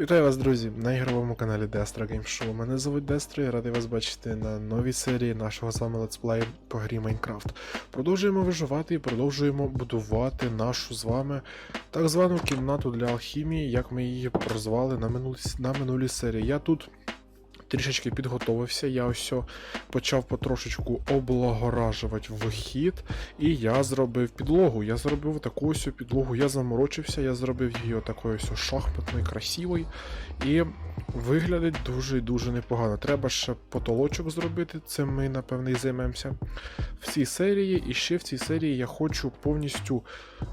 Вітаю вас, друзі, на ігровому каналі Destra Game Show. Мене звуть Дестро і радий вас бачити на новій серії нашого з вами летсплею по грі Майнкрафт. Продовжуємо виживати і продовжуємо будувати нашу з вами так звану кімнату для алхімії, як ми її прозвали на минулій, на минулій серії. Я тут трішечки підготовився, я ось почав потрошечку облагоражувати вхід, і я зробив підлогу. Я зробив таку ось підлогу, я заморочився, я зробив її такою ось шахматною, красивою. І виглядить дуже і дуже непогано. Треба ще потолочок зробити, цим ми, напевне, і займемося в цій серії. І ще в цій серії я хочу повністю е,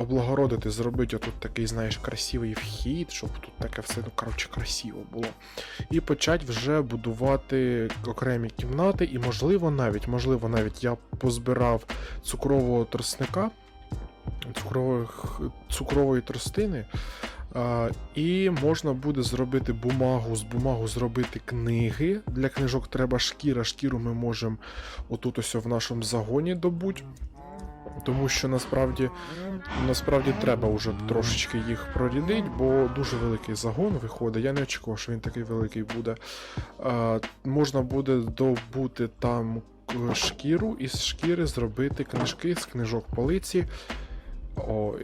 облагородити, зробити отут такий, знаєш, красивий вхід, щоб тут таке все ну, коротше, красиво було. І почати вже будувати окремі кімнати, і можливо навіть, можливо, навіть я позбирав цукрового тростника, цукрових, цукрової тростини. А, і можна буде зробити бумагу, з бумагу зробити книги. Для книжок треба шкіра. Шкіру ми можемо отут ось в нашому загоні добути. Тому що насправді, насправді треба вже трошечки їх прорядити, бо дуже великий загон виходить. Я не очікував, що він такий великий буде. А, можна буде добути там шкіру і з шкіри зробити книжки з книжок полиці. О,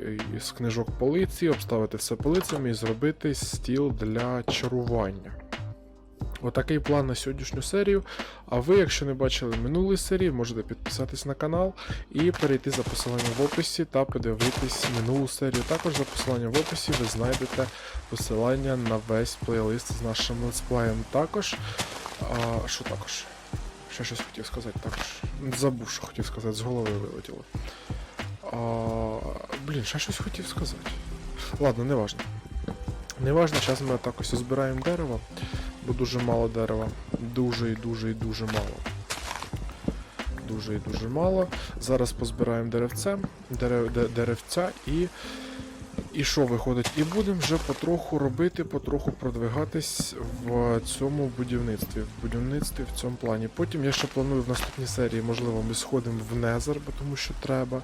з книжок полиці, обставити все полицями і зробити стіл для чарування. Отакий план на сьогоднішню серію. А ви, якщо не бачили минулої серії, можете підписатись на канал і перейти за посиланням в описі та подивитись минулу серію. Також за посиланням в описі ви знайдете посилання на весь плейлист з нашим летсплеєм. Також. А, що також? Ще щось хотів сказати також. Забув, що хотів сказати, з голови вилетіло. А, блін, ще щось хотів сказати. Ладно, не важно. Не важно, зараз ми так ось збираємо дерево, бо дуже мало дерева. Дуже і дуже і дуже мало. Дуже і дуже мало. Зараз позбираємо деревце, дерев, деревця і. І що виходить? І будемо вже потроху робити, потроху продвигатись в цьому будівництві. В будівництві в цьому плані. Потім я ще планую в наступній серії, можливо, ми сходимо в Незер, бо тому що треба.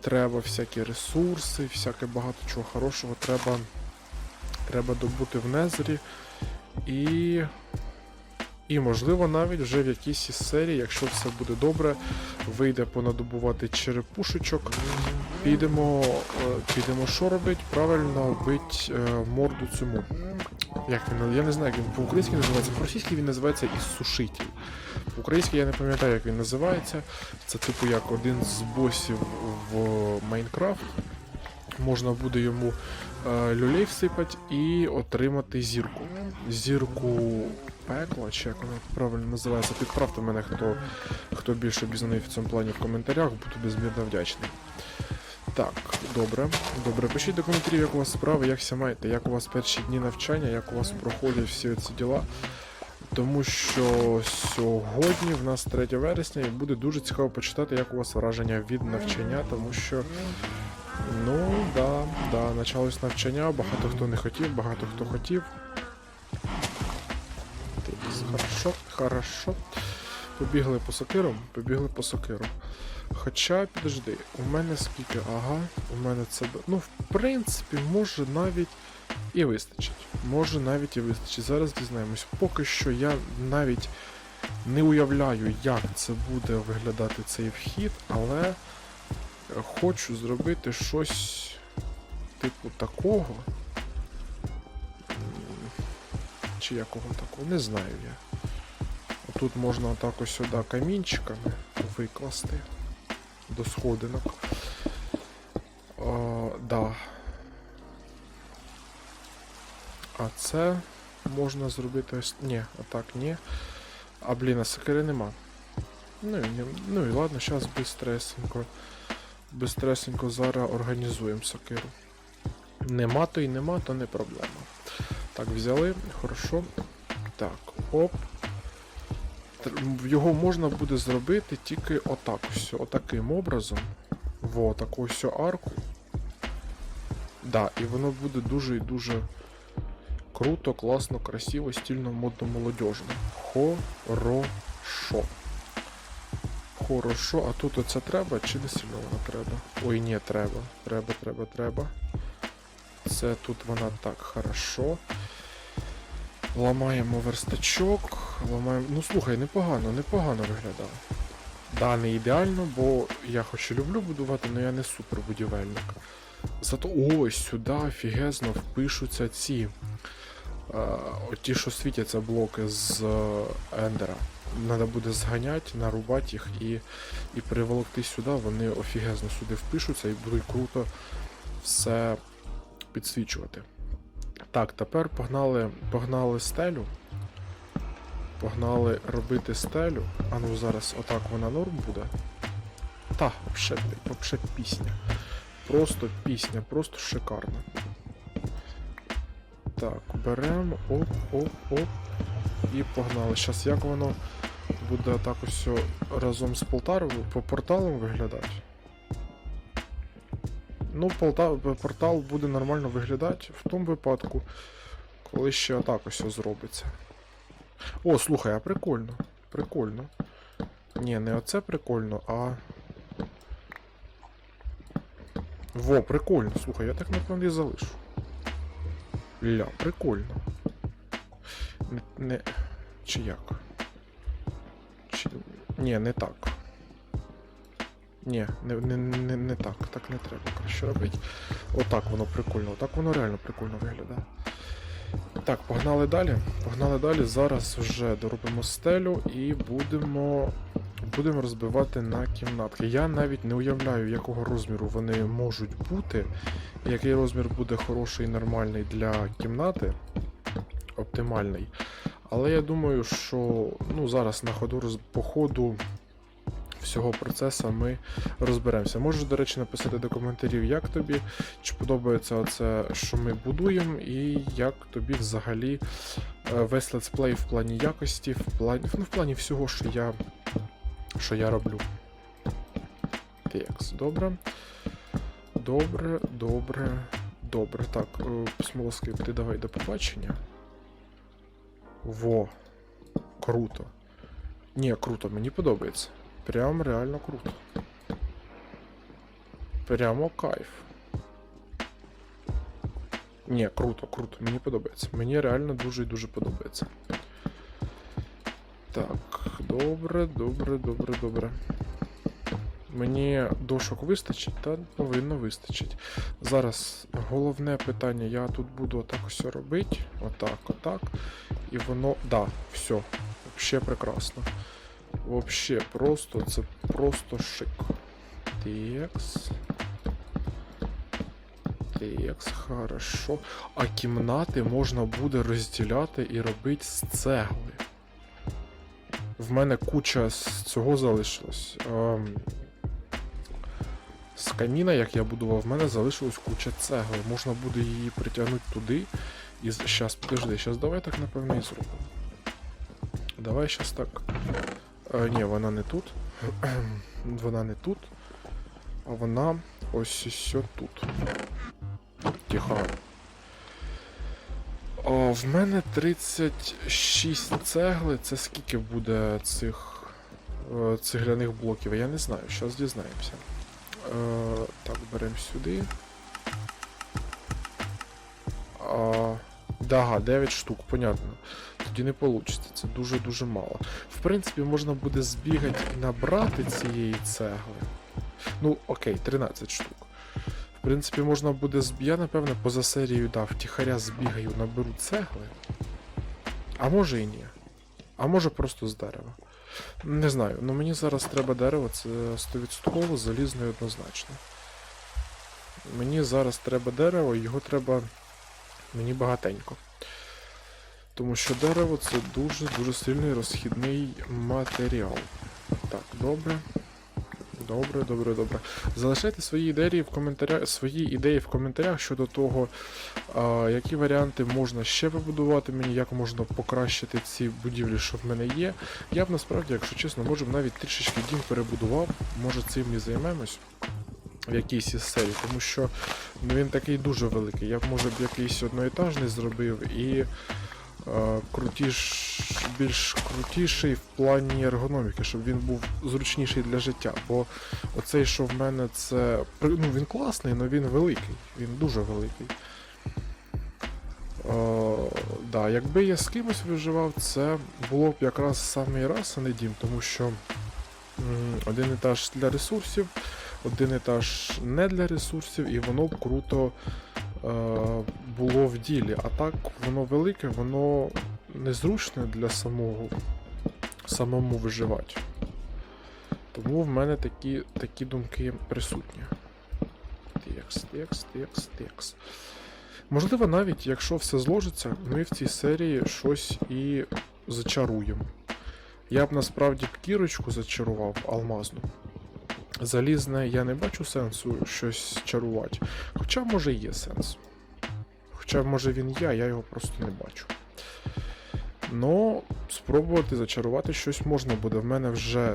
Треба всякі ресурси, всяке багато чого хорошого треба, треба добути в Незері. І. І, можливо, навіть вже в якійсь із серій, якщо все буде добре, вийде понадобувати черепушечок. Підемо, е, підемо що робити? Правильно бить е, морду цьому. Як він? Я не знаю, як він по-українськи називається. По-російськи він називається Іссушитель. По-українськи я не пам'ятаю, як він називається. Це типу як один з босів в Майнкрафт. Можна буде йому люлей всипати і отримати зірку. Зірку пекла, чи як вона правильно називається. Підправте мене, хто, хто більше обізнаний в цьому плані в коментарях, буду безмірно вдячний. Так, добре. Добре, пишіть до коментарів, як у вас справи, як ся маєте, як у вас перші дні навчання, як у вас проходять всі ці діла. Тому що сьогодні в нас 3 вересня і буде дуже цікаво почитати, як у вас враження від навчання, тому що. Ну, да, да, почалось навчання, багато хто не хотів, багато хто хотів. Хорошо, хорошо. Побігли по сокиру, побігли по сокиру. Хоча, підожди, у мене скільки? Ага, у мене це. Ну, в принципі, може навіть і вистачить. Може навіть і вистачить. Зараз дізнаємось. Поки що я навіть не уявляю, як це буде виглядати цей вхід, але хочу зробити щось типу такого. Чи якого такого, не знаю я. Тут можна отак ось сюди камінчиками викласти до сходинок. О, да. А це можна зробити ось. Ні, отак ні. А блін, а сокири нема. Ну і, ну і ладно, зараз бистресенько. Бистресенько зараз організуємо сокиру. Нема, то і нема, то не проблема. Так, взяли, хорошо. Так, оп. Його можна буде зробити тільки отак ось, отаким образом. Во, таку ось арку. Да, і воно буде дуже і дуже круто, класно, красиво, стильно, модно, молодежно. Хорошо. Хорошо, а тут оце треба чи не сильно треба? Ой, ні, треба. Треба, треба, треба. Це тут вона так хорошо. Ламаємо верстачок, ламаємо. Ну слухай, непогано, непогано виглядає. Да, не ідеально, бо я хоч і люблю будувати, але я не супербудівельник. Зато ось сюди офігезно впишуться ці. Е, ті, що світяться блоки з е, ендера. Треба буде зганяти, нарубати їх і, і приволокти сюди, вони офігезно сюди впишуться і будуть круто все підсвічувати. Так, тепер погнали, погнали стелю. Погнали робити стелю. А ну зараз отак вона норм буде. Та, вообще пісня. Просто пісня, просто шикарна. Так, беремо, оп, оп, оп. І погнали. Зараз як воно буде так ось разом з Полтавою по порталам виглядати? Ну, портал буде нормально виглядати в тому випадку, коли ще отак ось зробиться. О, слухай, а прикольно. Прикольно. Ні, не оце прикольно, а. Во, прикольно. Слухай, я так напевно і залишу. Ля, прикольно. Не. не... Чи як? Чи... Ні, не так. Ні, не, не, не, не так. Так не треба краще робити. Отак воно прикольно. Отак воно реально прикольно виглядає. Так, погнали далі. Погнали далі. Зараз вже доробимо стелю і будемо. Будемо розбивати на кімнатки. Я навіть не уявляю, якого розміру вони можуть бути, який розмір буде хороший і нормальний для кімнати, оптимальний. Але я думаю, що ну, зараз на ходу по ходу всього процесу ми розберемося. Можеш, до речі, написати до коментарів, як тобі, чи подобається оце, що ми будуємо, і як тобі взагалі е, весь летсплей в плані якості, в плані, ну, в плані всього, що я, що я роблю. Текс, добре. Добре, добре, добре. Так, е, смолоскип, ти давай до побачення. Во. Круто. Ні, круто, мені подобається. Прям реально круто. Прямо кайф. Ні, круто, круто, мені подобається. Мені реально дуже і дуже подобається. Так, добре, добре, добре, добре. Мені дошок вистачить, та повинно вистачить. Зараз головне питання, я тут буду отак ось робити. Отак, отак. І воно. Да, все. Вообще прекрасно. Вообще просто, це просто шик. Текс. Текс, хорошо. А кімнати можна буде розділяти і робити з цегли. В мене куча з цього залишилось. Ем, з каміна, як я будував, в мене залишилось куча цегли. Можна буде її притягнути туди. І зараз, подожди, зараз давай так напевно і зробимо. Давай зараз так. А, ні, вона не тут. вона не тут. А вона ось ось тут. Тихо. О, в мене 36 цегли. Це скільки буде цих е, цегляних блоків? Я не знаю, зараз дізнаємося. Е, так, беремо сюди. А, да, 9 штук, понятно. Тоді не вийде, це дуже-дуже мало. В принципі, можна буде збігати і набрати цієї цегли. Ну, окей, 13 штук. В принципі, можна буде. Я, напевно, поза серією дав, втіхаря збігаю, наберу цегли. А може і ні. А може просто з дерева. Не знаю, ну мені зараз треба дерево, це 100% залізно і однозначно. Мені зараз треба дерево, його треба мені багатенько. Тому що дерево це дуже-дуже сильний розхідний матеріал. Так, добре. Добре, добре, добре. Залишайте свої ідеї в коментарях, свої ідеї в коментарях щодо того, а, які варіанти можна ще побудувати мені, як можна покращити ці будівлі, що в мене є. Я б насправді, якщо чесно, може б навіть трішечки дім перебудував, може цим і займемось в якійсь із серій, тому що ну, він такий дуже великий. Я б може б якийсь одноетажний зробив і крутіш, більш крутіший в плані ергономіки, щоб він був зручніший для життя. Бо оцей, що в мене, це. Ну, він класний, але він великий. Він дуже великий. Е, да, якби я з кимось виживав, це було б якраз самий раз, а не дім, тому що м, один етаж для ресурсів, один етаж не для ресурсів, і воно б круто е, було в ділі. А так воно велике, воно незручне для самого самому виживати. Тому в мене такі, такі думки присутні. Текс, текс, текс, текс. Можливо, навіть якщо все зложиться, ми в цій серії щось і зачаруємо. Я б насправді б кірочку зачарував алмазну. Залізне я не бачу сенсу щось чарувати. Хоча, може, є сенс. Хоча, може, він є, я його просто не бачу. Но спробувати зачарувати щось можна буде. В мене вже,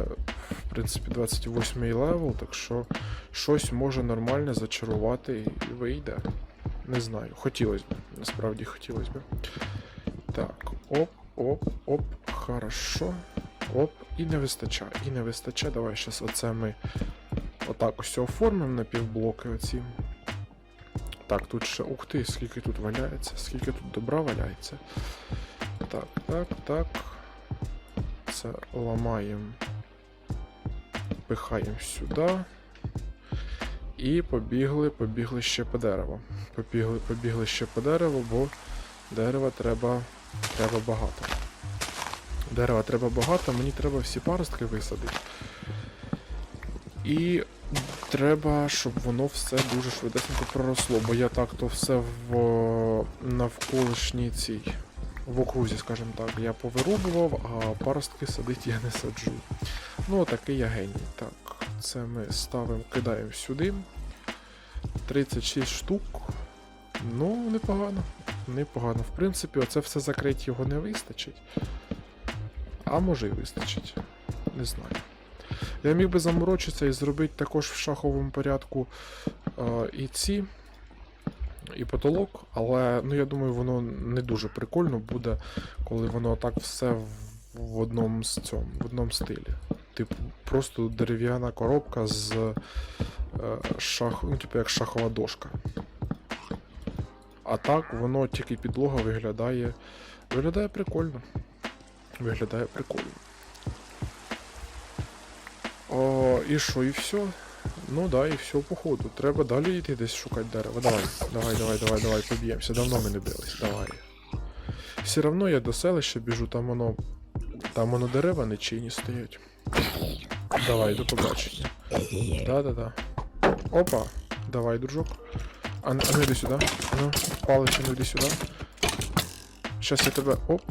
в принципі, 28-й левел, так що щось може нормальне зачарувати і вийде. Не знаю. Хотілося б. Насправді хотілося б. Так, оп, оп, оп, хорошо. Оп, і не вистачає, і не вистачає. Давай зараз оце ми отак ось оформимо на півблоки оці. Так, тут ще. Ух ти, скільки тут валяється, скільки тут добра валяється. Так, так, так. Це ламаємо. Пихаємо сюди. І побігли, побігли ще по дереву. Побігли, побігли ще по дереву, бо дерева треба, треба багато. Дерева треба багато, мені треба всі паростки висадити. І треба, щоб воно все дуже швидесенько проросло, бо я так то все в навколишній цій. В окрузі, скажімо так, я повирубував, а паростки садити я не саджу. Ну, такий я геній. Так, це ми ставимо, кидаємо сюди. 36 штук. Ну, непогано. Непогано. В принципі, оце все закрити його не вистачить. А може і вистачить. Не знаю. Я міг би заморочитися і зробити також в шаховому порядку е, і ці, і потолок, але ну, я думаю, воно не дуже прикольно буде, коли воно так все в, в одному з цьому, в одному стилі. Типу, просто дерев'яна коробка з е, шах, ну, типу, як шахова дошка. А так воно тільки підлога виглядає. Виглядає прикольно. Виглядає прикольно. О, і що, і все? Ну да, і все, походу. Треба далі йти десь шукати дерево. Давай, давай, давай, давай, давай, поб'ємося. Давно ми не бились, давай. Все равно я до селища біжу, там воно. Там воно дерева не чинні стоять. Давай, до побачення. Да-да-да. Опа. Давай, дружок. А, а ну йди сюди. Ну, палича, ну йди сюди. Щас я тебе. Оп.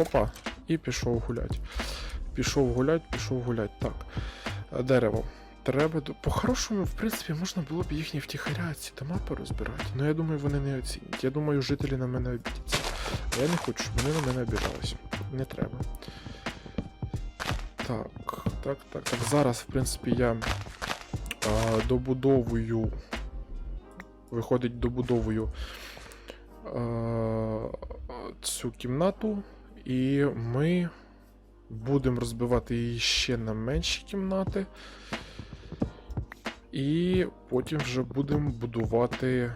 Опа. І пішов гулять. Пішов гулять, пішов гулять. Так. Дерево. Треба. По-хорошому, в принципі, можна було б їхні втіхаря ці дома порозбирати. Ну я думаю, вони не оцінять. Я думаю, жителі на мене обідяться. Я не хочу, щоб вони на мене обідалися. Не треба. Так, так, так, так. Зараз, в принципі, я а, добудовую. Виходить, добудовую а, цю кімнату, і ми будемо розбивати її ще на менші кімнати. І потім вже будемо будувати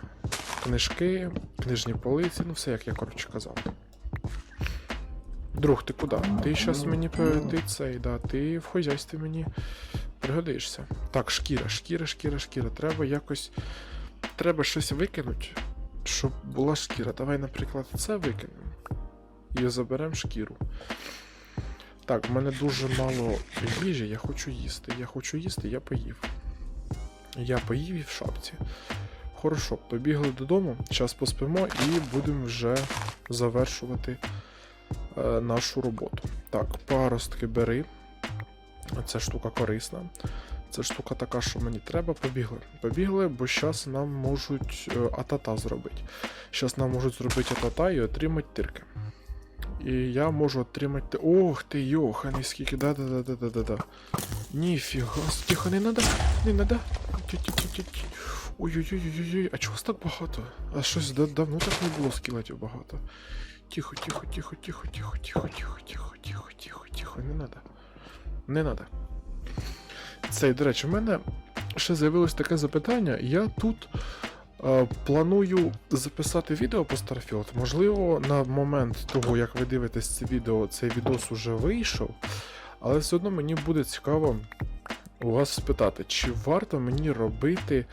книжки, книжні полиці, ну все, як я коротше казав. Друг, ти куди? Ти зараз мені пе- ти цей, да, ти в хозяйстві мені пригодишся. Так, шкіра, шкіра, шкіра, шкіра. Треба якось. Треба щось викинути, щоб була шкіра. Давай, наприклад, це викинемо. І заберемо шкіру. Так, в мене дуже мало їжі, я хочу їсти. Я хочу їсти, я поїв. Я поїв і в шапці. Хорошо, побігли додому, зараз поспимо і будемо вже завершувати е, нашу роботу. Так, паростки бери. Ця штука корисна. Це штука така, що мені треба. Побігли. Побігли, бо зараз нам можуть е, атата зробити. Зараз нам можуть зробити атата і отримати тирки. І я можу отримати. Ох ти, йоханий, скільки. Да-да-да-да-да-да. Ніфіга, тихо, не надо, не надо. Ой-ой-ой-ой-ой, а чого так багато? А щось да- давно так не було скелетів багато. Тихо, тихо, тихо, тихо, тихо, тихо, тихо, тихо, тихо, тихо, тихо, не надо. Не надо. Це, до речі, в мене ще з'явилось таке запитання. Я тут Планую записати відео по Starfield. Можливо, на момент того, як ви дивитесь це відео, цей відос уже вийшов. Але все одно мені буде цікаво у вас спитати, чи варто мені робити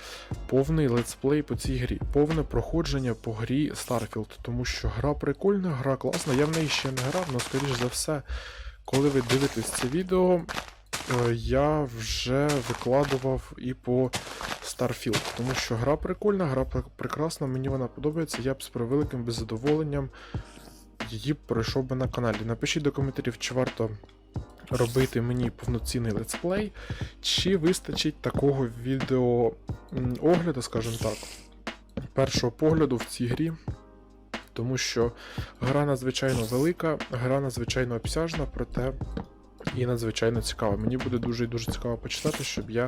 повний летсплей по цій грі, повне проходження по грі Starfield, тому що гра прикольна, гра класна. Я в неї ще не грав, але скоріш за все, коли ви дивитесь це відео, е, я вже викладував і по Starfield, тому що гра прикольна, гра прекрасна, мені вона подобається. Я б з превеликим би задоволенням її пройшов би на каналі. Напишіть до коментарів, чи варто робити мені повноцінний летсплей, чи вистачить такого відео огляду, скажімо так, першого погляду в цій грі. Тому що гра надзвичайно велика, гра надзвичайно обсяжна, проте і надзвичайно цікаво. Мені буде дуже і дуже цікаво почитати, щоб я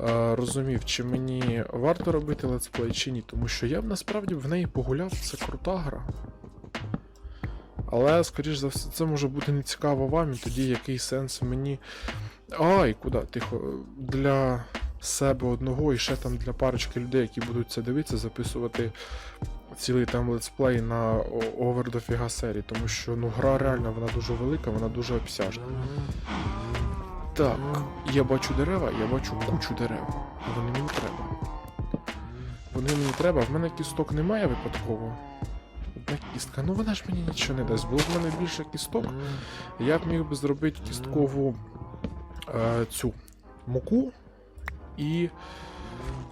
е, розумів, чи мені варто робити летсплей, чи ні. Тому що я б насправді в неї погуляв, це крута гра. Але, скоріш за все, це може бути не цікаво вам, і тоді який сенс мені. Ай, куди? Тихо. Для себе одного і ще там для парочки людей, які будуть це дивитися, записувати цілий там летсплей на овер дофіга серії, тому що ну гра реально вона дуже велика, вона дуже обсяжна. Так, я бачу дерева, я бачу кучу дерев. Вони мені треба. Вони мені треба, в мене кісток немає випадково. Одна кістка. Ну вона ж мені нічого не дасть. Було в мене більше кісток, я б міг би зробити кісткову е, цю муку. І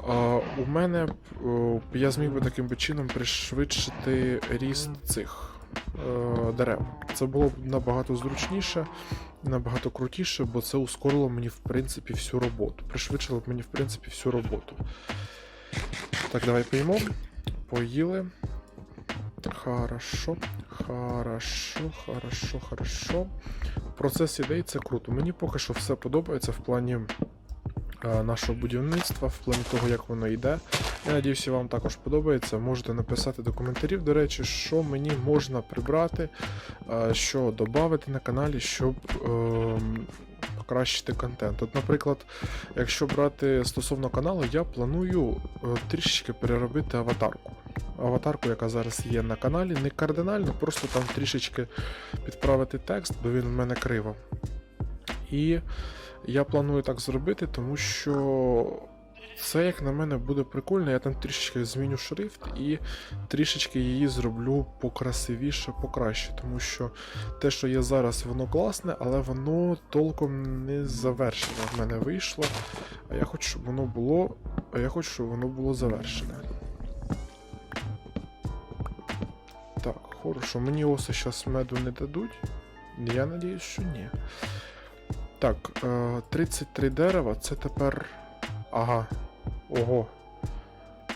е, у мене е, я зміг би таким чином пришвидшити ріст цих е, дерев. Це було б набагато зручніше, набагато крутіше, бо це ускорило мені в принципі всю роботу. Пришвидшило б мені в принципі всю роботу. Так, давай поїмо. Поїли. Хорошо, хорошо, хорошо, хорошо. Процес ідей це круто. Мені поки що все подобається в плані нашого будівництва, в плані того, як воно йде. Я надіюся, вам також подобається. Можете написати до коментарів, до речі, що мені можна прибрати, е, що додати на каналі, щоб ем, покращити контент. От, наприклад, якщо брати стосовно каналу, я планую е, трішечки переробити аватарку аватарку, яка зараз є на каналі, не кардинально, просто там трішечки підправити текст, бо він в мене криво. І я планую так зробити, тому що це, як на мене, буде прикольно. Я там трішечки зміню шрифт і трішечки її зроблю покрасивіше, покраще. Тому що те, що є зараз, воно класне, але воно толком не завершене в мене вийшло. А я хочу, щоб воно було. А я хочу, щоб воно було завершене. Так, хорошо. Мені оси зараз меду не дадуть. Я надіюсь, що ні. Так, е, 33 дерева, це тепер. Ага. Ого.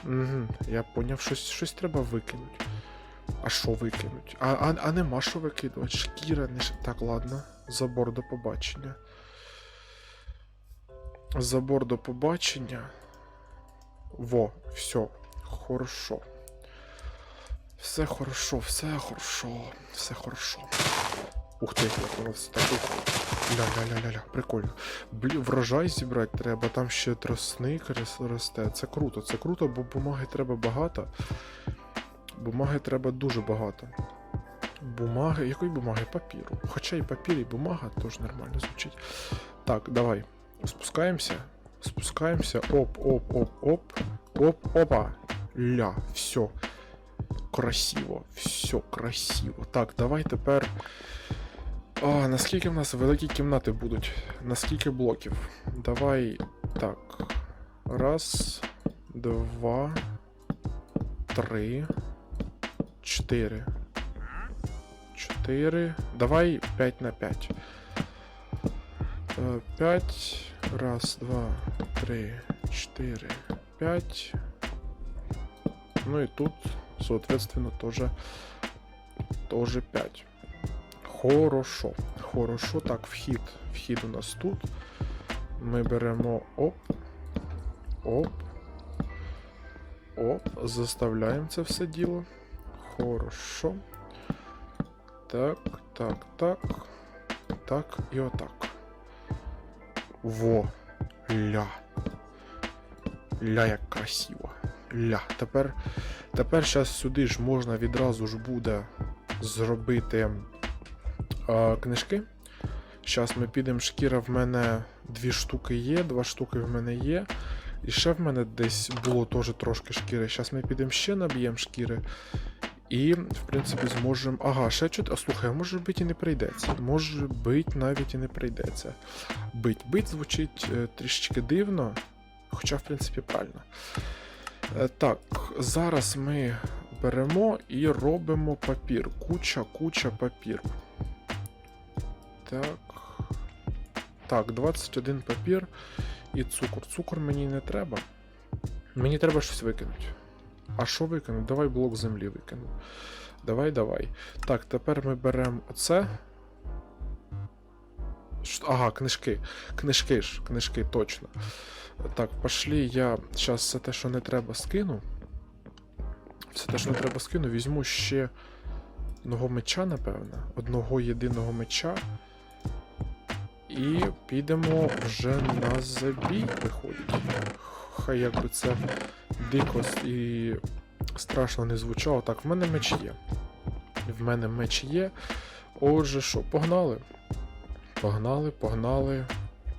Угу, я поняв, щось, щось треба викинути. А що викинуть? А, а, а нема що викидувати. Шкіра не Так, ладно. Забор до побачення. Забор до побачення. Во, все. Хорошо. Все хорошо, все хорошо, все хорошо. Ух ти, все так. Ля-ля-ля-ля-ля, прикольно. Блін, врожай зібрати треба, там ще тросник росте. Це круто, це круто, бо бумаги треба багато. Бумаги треба дуже багато. Бумаги. Якої бумаги? Папіру. Хоча і папір, і бумага теж нормально звучить. Так, давай. Спускаємося. Спускаємося. Оп, оп, оп, оп. Оп, опа. Ля, все. Красиво, все красиво. Так, давай тепер. А, наскільки в нас великі кімнати будуть? Наскільки блоків? Давай. Так. Раз, два, три, чотири. Чотири. Давай 5 на 5. 5. Раз, два, три, чотири, п'ять. Ну и тут, соответственно, тоже, тоже 5. Хорошо. Хорошо. Так, вхід. Вхід у нас тут. Ми беремо оп. Оп. Оп. Заставляємо це все діло. Хорошо. Так, так, так. Так і отак. Во. Ля. Ля, як красиво. Ля. Тепер, тепер щас сюди ж можна відразу ж буде зробити а, книжки. Зараз ми підемо, шкіра в мене дві штуки є, два штуки в мене є. І ще в мене десь було теж трошки шкіри. Зараз ми підемо ще наб'ємо шкіри. І, в принципі, зможемо. Ага, ще чуть. А слухай, може бить і не прийдеться. Може бить навіть і не прийдеться. Бить. Бить звучить е, трішечки дивно, хоча, в принципі, правильно. Е, так, зараз ми беремо і робимо папір. Куча, куча папір. Так. Так, 21 папір і цукор. Цукор мені не треба. Мені треба щось викинути. А що викинути? Давай блок землі викину. Давай, давай. Так, тепер ми беремо оце. Ага, книжки. Книжки ж, книжки, точно. Так, пошлі, я зараз все те, що не треба, скину. Все те, що не треба скину, візьму ще одного меча, напевно. Одного єдиного меча. І підемо вже на забій, виходить. Хай якби це дико і страшно не звучало. Так, в мене меч є. В мене меч є. Отже, що, погнали? Погнали, погнали,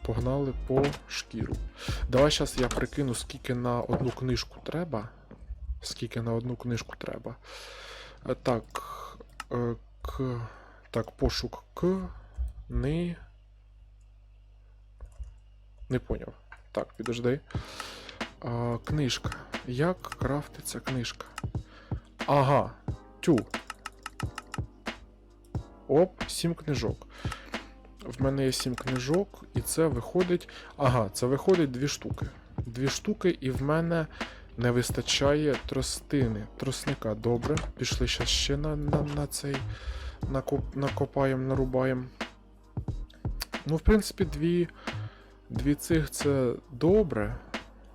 погнали по шкіру. Давай зараз я прикину, скільки на одну книжку треба. Скільки на одну книжку треба. Е, Так. е, К. Так, пошук К. Ни. Не поняв. Так, підожди. А, книжка. Як крафтиться книжка? Ага. Тю. Оп, сім книжок. В мене є сім книжок, і це виходить. Ага, це виходить дві штуки. Дві штуки, і в мене не вистачає тростини. Тросника. Добре. Пішли зараз ще на, на, на цей. Накоп, накопаємо, нарубаємо. Ну, в принципі, дві. Дві цих це добре.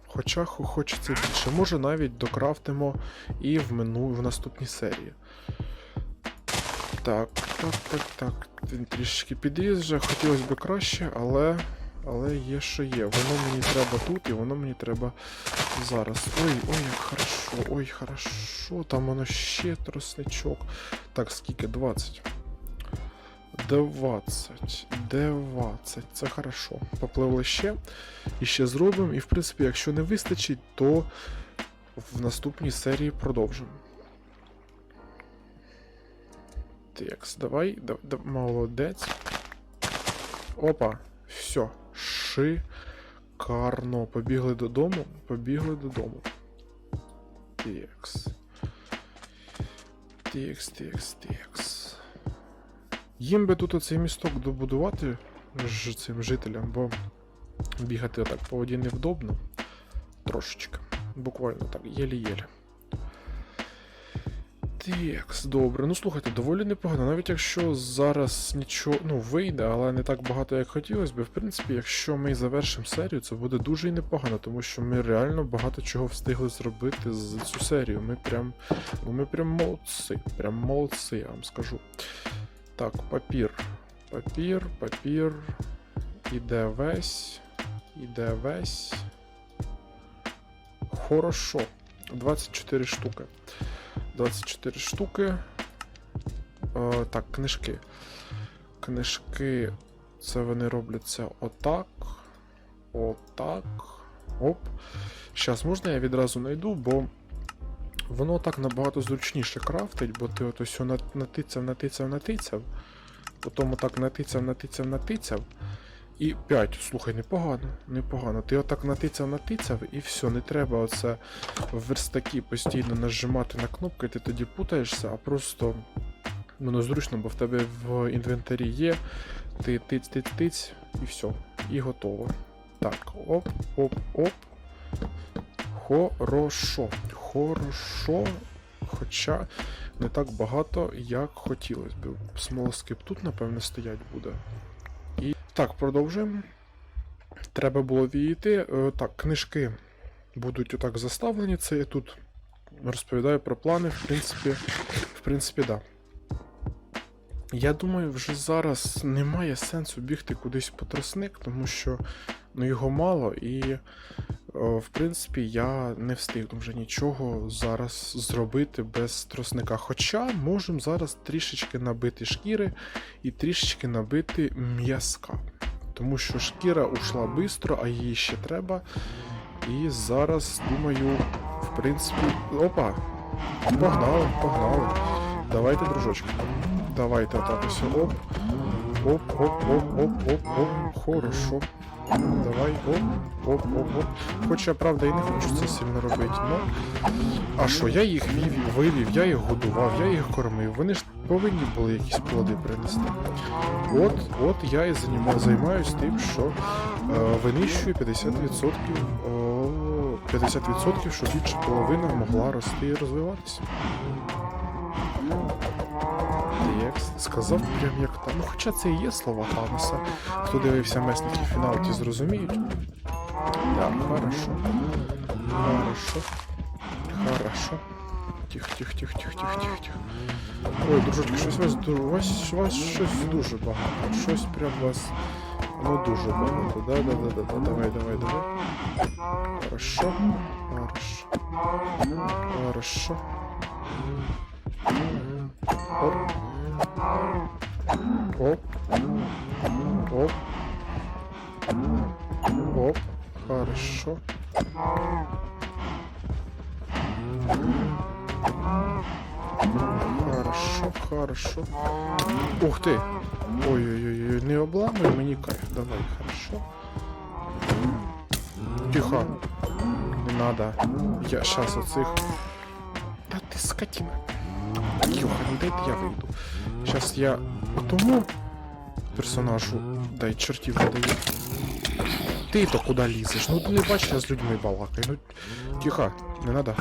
Хоча хочеться більше. Може навіть докрафтимо і в мину в наступній серії. Так, так, так, так. Він трішки підріз хотілося б краще, але. Але є, що є. Воно мені треба тут, і воно мені треба зараз. Ой, ой, як хорошо, ой, хорошо. Там воно ще тросничок. Так, скільки? 20. 20. 20. Це хорошо. Попливли ще. І ще зробимо. І в принципі, якщо не вистачить, то в наступній серії продовжимо. Текс, давай, да, да, молодець. Опа, все. Шикарно. Побігли додому. Побігли додому. Текс. Текс, текс, текс. Їм би тут оцей місток добудувати ж цим жителям, бо бігати отак по воді невдобно. Трошечки. Буквально так, єлі-єлі. Текс, добре. Ну слухайте, доволі непогано. Навіть якщо зараз нічого ну, вийде, але не так багато, як хотілося б. В принципі, якщо ми завершимо серію, це буде дуже і непогано, тому що ми реально багато чого встигли зробити з цю серію. Ми прям. Ну ми прям молодці. Прям молодці, я вам скажу. Так, папір. Папір, папір. Іде весь. Іде весь. Хорошо. 24 штуки. 24 штуки. Е, так, книжки. Книжки. Це вони робляться отак. Отак. Оп. Зараз можна я відразу знайду, бо воно так набагато зручніше крафтить, бо ти от ось натицяв, натицяв, натицяв. Потім отак натицяв, натицяв, натицяв. І 5. Слухай, непогано, непогано. Ти отак натицяв, натицяв, і все, не треба оце в верстакі постійно нажимати на кнопки, ти тоді путаєшся, а просто воно зручно, бо в тебе в інвентарі є. Ти тиць, тиць, тиць, і все. І готово. Так, оп, оп, оп. Хорошо. Хорошо. Хоча не так багато, як хотілося б. Смолоскип тут, напевне, стоять буде. І так, продовжуємо. Треба було відійти. Е, Так, книжки будуть отак заставлені. Це я тут розповідаю про плани. В принципі, в принципі, да. Я думаю, вже зараз немає сенсу бігти кудись по тросник, тому що ну, його мало і Е, В принципі, я не встигну вже нічого зараз зробити без тросника. Хоча можемо зараз трішечки набити шкіри і трішечки набити м'язка. Тому що шкіра ушла швидко, а її ще треба. І зараз, думаю, в принципі. Опа! Погнали, погнали. Давайте, дружочки. Давайте так ось. Оп. Оп, оп, оп, оп, оп, оп. Хорошо. Давай, оп, оп, оп, оп. Хоча, правда, і не хочу це сильно робити, ну. А що, я їх вів, вивів, я їх годував, я їх кормив. Вони ж повинні були якісь плоди принести. От, от я і займаюсь тим, що е, винищую 50%, о, 50%, щоб інша половина могла рости і розвиватися. Як сказав прям як там. Ну хоча це і є слова Таноса. Хто дивився месників фінал, ті зрозуміють. Так, хорошо. Хорошо. Хорошо. Тихо, тихо. Ой, дружочки, щось вас у вас, вас щось дуже багато. Щось прям вас. Ну дуже багато. Да, да, да, да, да. Давай, давай, давай. Хорошо. Хорошо. Хорошо. Оп. Оп. Оп. Оп. Хорошо. Хорошо, хорошо. Ух ты! Ой-ой-ой, не обламуй мені кайф. Давай, хорошо. Тихо. Не надо. Я щас оцих. Та ти скотина. Ну дайте я вийду. Щас я тому персонажу дай чертів даю. Ти то куди лізеш? Ну ти не бачиш, я з людьми балакаю. Ну тихо, не надо.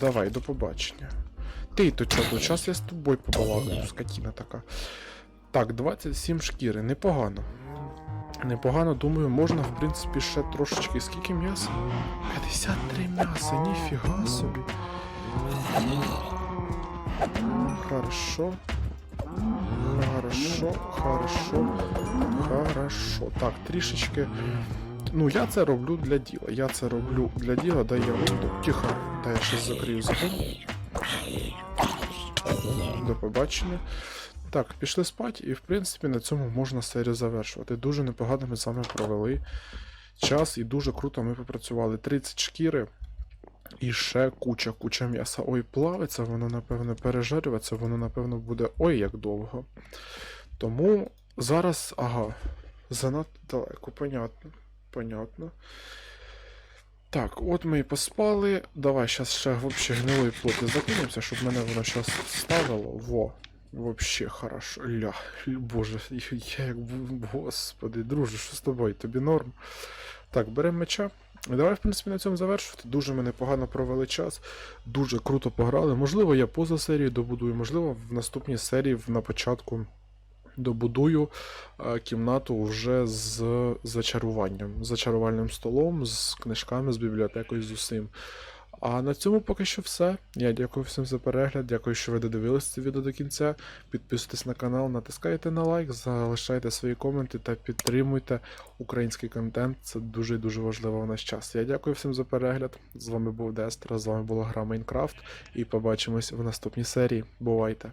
Давай, до побачення. Ти то чого, зараз я з тобою побалакаю, скотіна така. Так, 27 шкіри, непогано. Непогано, думаю, можна, в принципі, ще трошечки. Скільки м'яса? 53 м'яса, ніфіга собі. Хорошо. Хорошо, хорошо, хорошо. Так, трішечки. Ну, я це роблю для діла. Я це роблю для діла, дай я вийду. Тихо, дай я щось закрию закон. До побачення. Так, пішли спати, і в принципі на цьому можна серію завершувати. Дуже непогано ми з вами провели час і дуже круто ми попрацювали. 30 шкіри і ще куча, куча м'яса. Ой, плавиться, воно, напевно, пережарюється, воно, напевно, буде ой як довго. Тому зараз, ага, занадто далеко, понятно. Понятно. Так, от ми і поспали. Давай зараз ще вообще гнилої плоти закинемося, щоб мене воно зараз ставило. Во. Вообще хорошо. Ля, боже, я як господи, друже, що з тобою? Тобі норм. Так, беремо меча. Давай, в принципі, на цьому завершувати. Дуже ми непогано провели час, дуже круто пограли. Можливо, я поза серією добудую, можливо, в наступній серії на початку добудую е, кімнату вже з зачаруванням, з зачарувальним столом, з книжками, з бібліотекою, з усім. А на цьому поки що все. Я дякую всім за перегляд. Дякую, що ви додивилися це відео до кінця. Підписуйтесь на канал, натискайте на лайк, залишайте свої коменти та підтримуйте український контент. Це дуже дуже важливо в наш час. Я дякую всім за перегляд. З вами був Дестра, з вами була гра Майнкрафт. І побачимось в наступній серії. Бувайте!